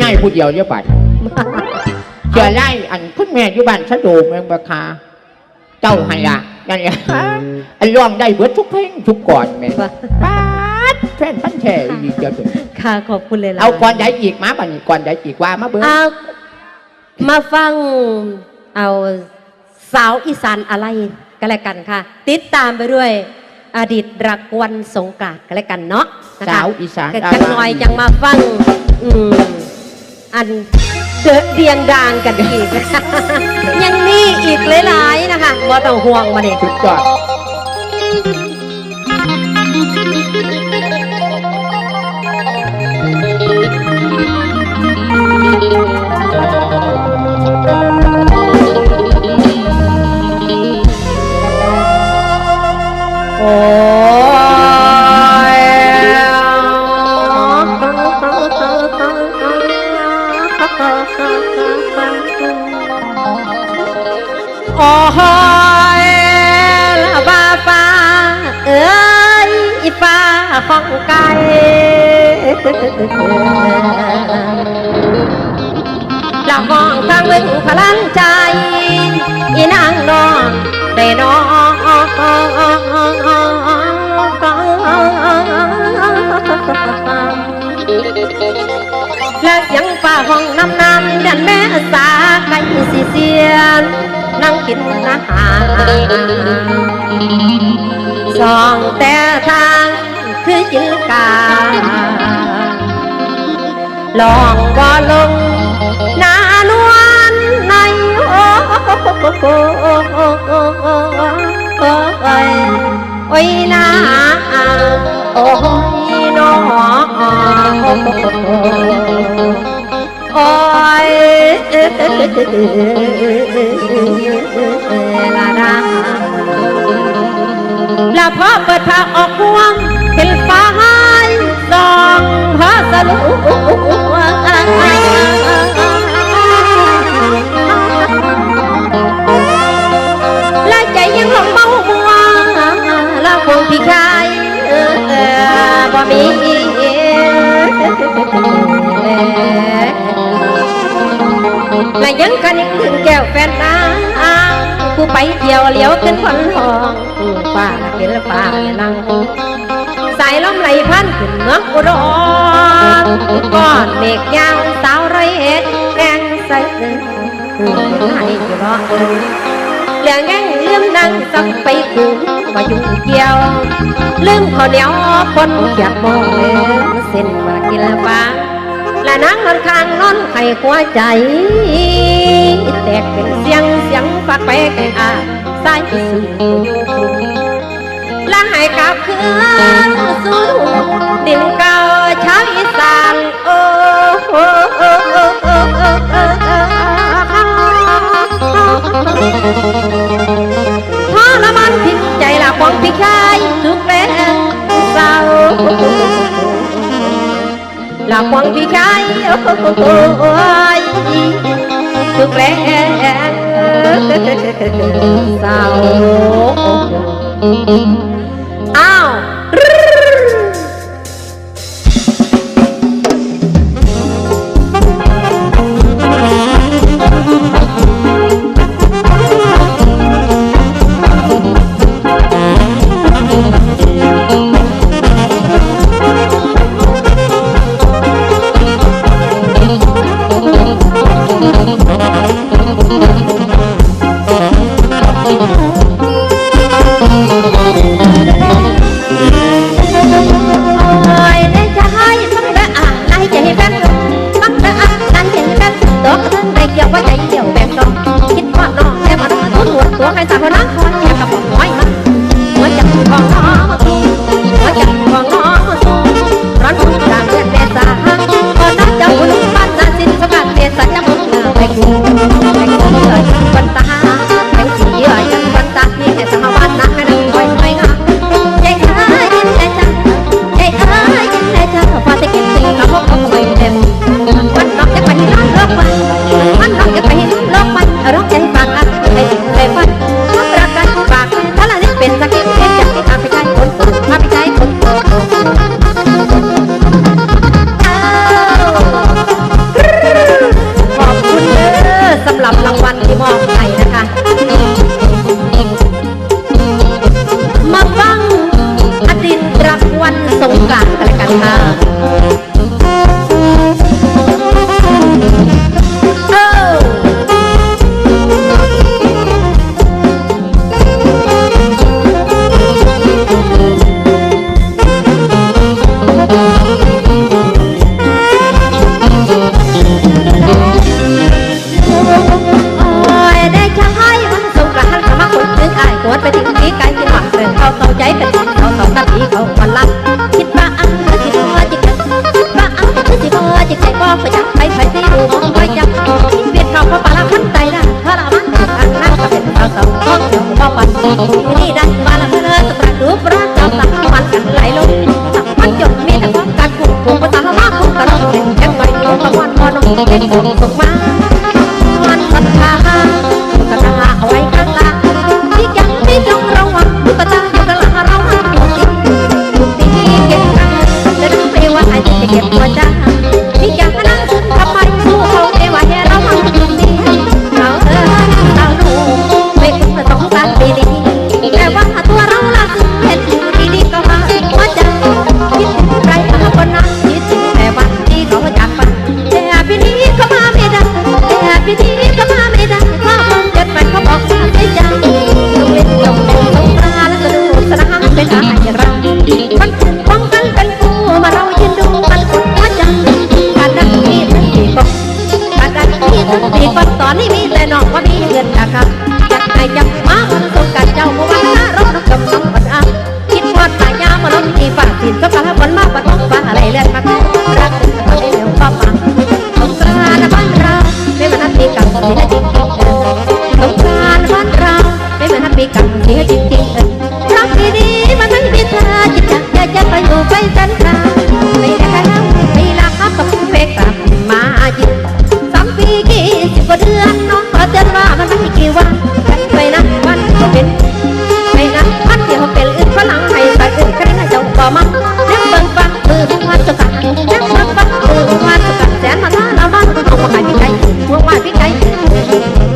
ง่ายผู้เดียวเยอะบัดเชื่อไล่อันคุณแม่อยู่บ้านสะดูเมืองบาคา เจ้าให้ละนั่นไงอันร้องได้เบิดทุกเพลงทุกก่อนแม่ป๊าดแฟนพันแท้อีเดียวถึงค่ะขอบคุณเลยล่ะเอาก่อนใดอีกมาบัดนี้ก่อนใดอีกว่ามาเบิ่งเอามาฟังเอาสาวอีสานอะไรก็แล้วกันค่ะ ติดตามไปด้วยอดีตรักวันสงกรานต์ก็แล้วกันเนาะสาวอีสานก็จังหน่อยจังมาฟัง อืม อันเดอะเดียงดางกันอีก ยังมีอีกหลายๆนะคะบ่ต้องห่วงมาเนี่ยสุดจอด โอ้ยละบ้าฟ้าเอ้ยอีฟ้าของไก่ละมองทางมึงพลัาห้องน้ำน้ำดันแม่สาไก่สีเสียนนั่งกินอาหารสองแต่ทางคือจิลกาลองบ่ลงนานวลในโอ้โอ้ยโอ้ยนาโอ้ยน้อโอ้ย ลาดาและพอเปิดทาออกพวงเห็นฟ้าให้สองพระสลุแและยังกันอีกถึงแก้วแฟนนาผู้ไปเที่ยวเลี้ยวขึ้นคนทองฟ้าเป็นฟ้านังสายลมไหลพันขึ้นเมืองอุดรก้อนเมฆยาวสาวไรเอ็ดแกงใส่เดินให้อยู่รอเหลืองแง่งลืมนั่งสักไปกูว่ายุ่งเกี่ยว ลืมข้าวเหนียวคนเขียดมองเออเส้นว่ากินละฟาง และนั่งนอนข้างนอนไข่หัวใจ แตกเป็นเสียงเสียงฝักไปแก่อาสายสู่อยู่และให้กลับคืนสู่ดินเก่าชาวอีสาน ของพี่ชายโอ้โหทุกแรงเศร้า ก็ยังเป็นเขาเพราะปลาขั้นใจนะถ้เราบ้านทากเป็นเราสองก็เดียวก็ปันนี่ได้ปลาเพื่อนสตรงดูปลาจับหลัปันกันไหลลงสักนหยดมีแต่ความการกุ่มกุ่ภาษาละากกุ่มกลอกแค่ไปลงละวันอนองเป็นกุ่กมา มีก่อนตอนนี่มีแต่น้องว่ามีเงินนะครับอยากให้จับมาคนสงกันเจ้าเพราะว่าละรถกับน้องปัดอะคิดว่าตายามาลงที่ป่าตินก็ปลาบนมาปัดมองปลาอะไรเล่นมารักกันก็ไม่เร็วก็มาสงกรานต์บ้านเราไม่มานัดตีกันก็ไม่ได้จริง เอาปากกาพิชัยว่าพี่าพิชัย